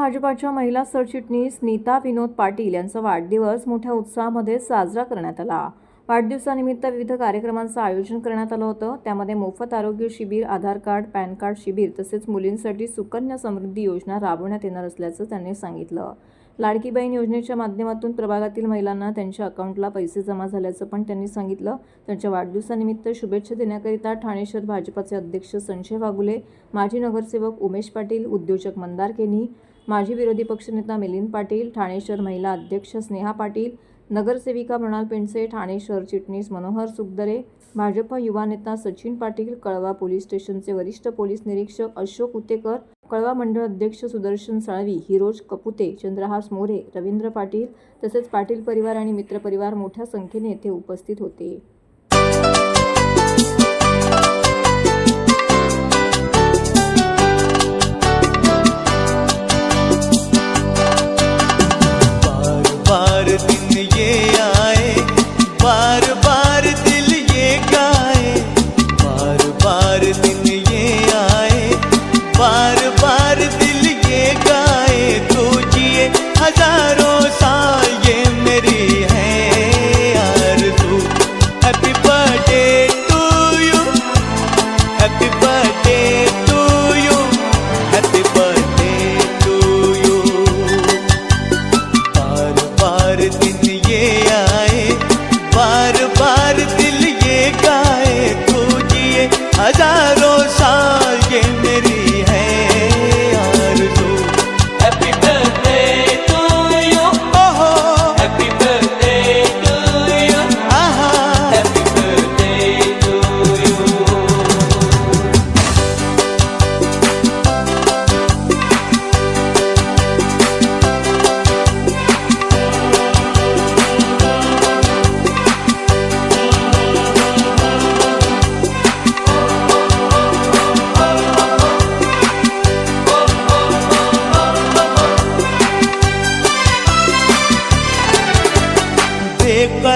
भाजपाच्या महिला सरचिटणीस नीता विनोद पाटील यांचा वाढदिवस मोठ्या उत्साहामध्ये साजरा करण्यात आला. वाढदिवसानिमित्त विविध कार्यक्रमांचं आयोजन करण्यात आलं होतं. त्यामध्ये मोफत आरोग्य शिबिर आधार कार्ड पॅन कार्ड शिबिर तसेच मुलींसाठी सुकन्या समृद्धी योजना राबवण्यात येणार असल्याचं त्यांनी सांगितलं. लाडकी बहीण योजनेच्या माध्यमातून प्रभागातील महिलांना त्यांच्या अकाउंटला पैसे जमा झाल्याचं पण त्यांनी सांगितलं. त्यांच्या वाढदिवसानिमित्त शुभेच्छा देण्याकरिता ठाणे शहर भाजपाचे अध्यक्ष संजय वागुले माजी नगरसेवक उमेश पाटील उद्योजक मंदार केनी माजी विरोधी पक्षनेता मिलिंद पाटील ठाणे शहर महिला अध्यक्ष स्नेहा पाटील नगरसेविका मृणाल पेंडसे ठाणे शहर चिटणीस मनोहर सुखदरे भाजप युवा नेता सचिन पाटील कळवा पोलीस स्टेशनचे वरिष्ठ पोलीस निरीक्षक अशोक उतेकर कळवा मंडळ अध्यक्ष सुदर्शन साळवी हिरोज कपुते चंद्रहास मोरे रवींद्र पाटील तसेच पाटील परिवार आणि मित्रपरिवार मोठ्या संख्येने येथे उपस्थित होते. ஆறு தின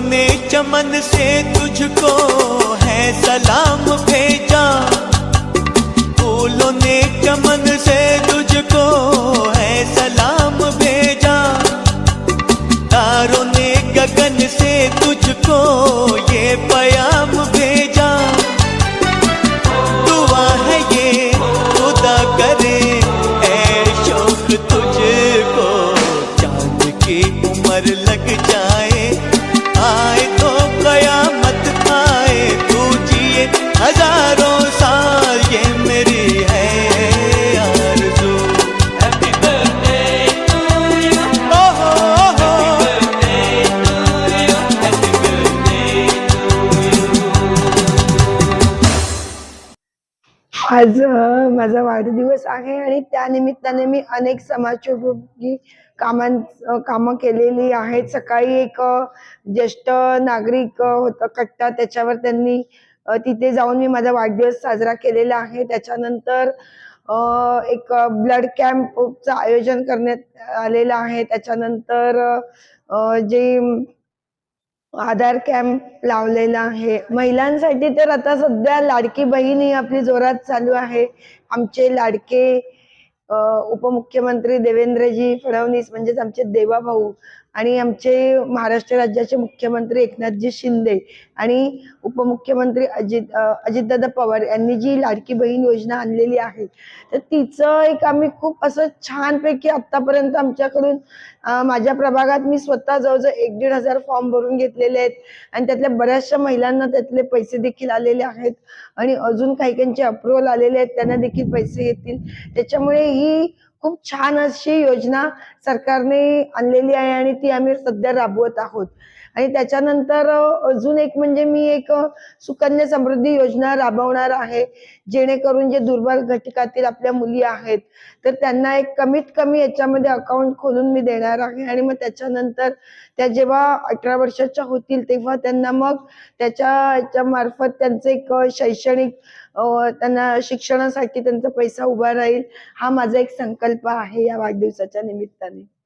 ने चमन से तुझको है सलाम भेजा। फूलों ने चमन से तुझको है सलाम भेजा। तारों ने गगन से तुझको ये पयाम भेजा। दुआ है ये खुदा करे, ऐ शौक तुझको, चाँद की उम्र लग जाए। आए तो कया मत आए तू जिए हजारों साल ये मेरी है आरज़ू। हैप्पी बर्थडे टू यू ओहो ओहो। हैप्पी बर्थडे आज माझा वाढदिवस आहे आणि त्यानिमित्ताने मी अनेक समाजोपयोगी कामां कामं केलेली आहेत. सकाळी एक ज्येष्ठ नागरिक होतं कट्टा. त्याच्यावर त्यांनी तिथे जाऊन मी माझा वाढदिवस साजरा केलेला आहे. त्याच्यानंतर एक ब्लड कॅम्पचं आयोजन करण्यात आलेलं आहे. त्याच्यानंतर जे आधार कॅम्प लावलेला आहे. महिलांसाठी तर आता सध्या लाडकी बहीण ही आपली जोरात चालू आहे. आमचे लाडके उपमुख्यमंत्री देवेंद्रजी फडणवीस म्हणजेच आमचे देवाभाऊ आणि आमचे महाराष्ट्र राज्याचे मुख्यमंत्री एकनाथजी शिंदे आणि उपमुख्यमंत्री अजित अजितदादा पवार यांनी जी लाडकी बहीण योजना आणलेली आहे तर तिचं एक आम्ही खूप असं छानपैकी आत्तापर्यंत आमच्याकडून माझ्या प्रभागात मी स्वतः जवळजवळ एक दीड हजार फॉर्म भरून घेतलेले आहेत आणि त्यातल्या बऱ्याचशा महिलांना त्यातले पैसे देखील आलेले आहेत आणि अजून काही काहींचे अप्रुव्हल आलेले आहेत त्यांना देखील पैसे येतील. त्याच्यामुळे ही खूप छान अशी योजना सरकारने आणलेली आहे आणि ती आम्ही सध्या राबवत आहोत. आणि त्याच्यानंतर अजून एक म्हणजे मी एक सुकन्या समृद्धी योजना राबवणार आहे. जेणेकरून जे दुर्बल घटकातील आपल्या मुली आहेत तर त्यांना एक कमीत कमी याच्यामध्ये अकाउंट खोलून मी देणार आहे. आणि मग त्याच्यानंतर त्या जेव्हा अठरा वर्षाच्या होतील तेव्हा त्यांना मग त्याच्या याच्या मार्फत त्यांचं एक शैक्षणिक त्यांना शिक्षणासाठी त्यांचा पैसा उभा राहील. हा माझा एक संकल्प आहे या वाढदिवसाच्या निमित्ताने.